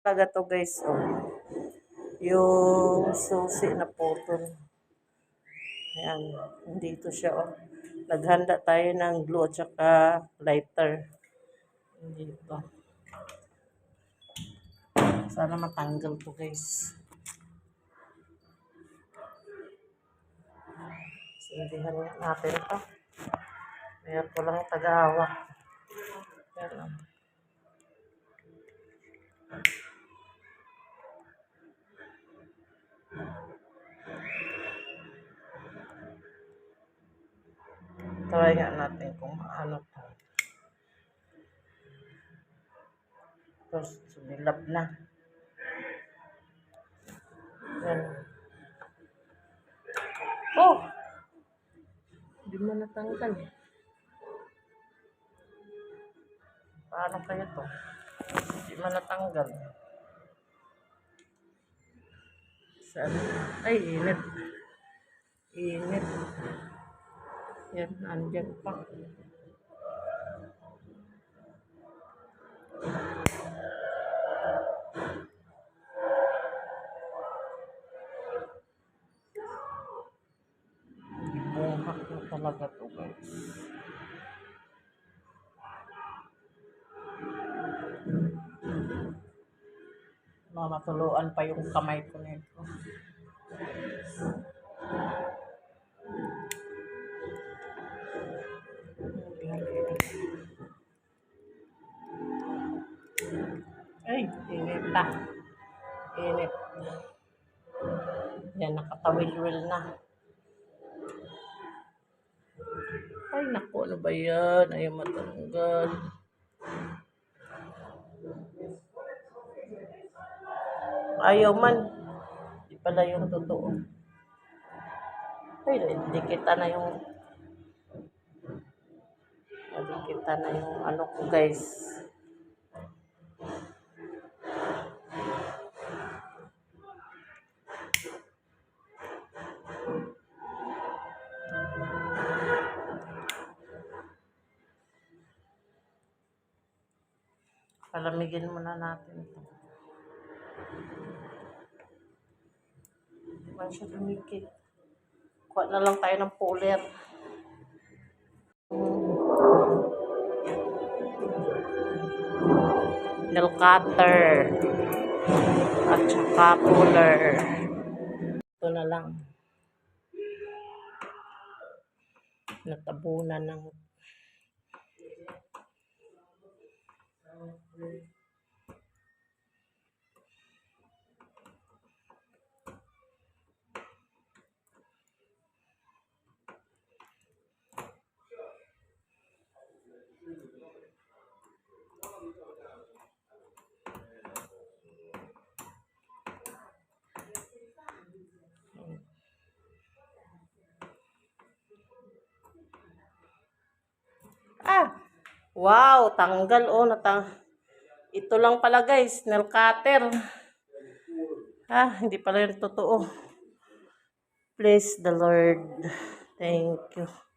Talaga to guys, oh. Yung susi na putol. Ayan, dito siya, oh. Naghanda tayo ng glue at saka lighter. Dito. Sana matanggal to guys. Sindihan nga natin to. Mayroon ko lang taga-hawak. Ayan, oh. Try nga natin kung ano to. Tapos, sumilap na. Yan. Oh! Hindi mo natanggal. Paano kaya to? Hindi mo natanggal. Saan? Ay, init. Init. Yan, andyan pa. Bungkak na talaga to guys. Mamatuluan pa yung kamay ko nito. Ay, init na. Init. Yan, nakatawil-wil na. Ay, naku, ano ba yan? Ayaw matanggal. Ayaw man. Di pala yung totoo. Ay, dikita na yung Dikita na yung ano ko guys. Palamigin muna natin ito. Hindi man siya dumikit. Kuha na lang tayo ng puller. Nail cutter. At saka puller. Ito na lang. Natabunan ng Ah! Wow! Tanggal oh. Natang Ito lang pala guys. Nail cutter. Ah, hindi pala yung totoo. Praise the Lord. Thank you.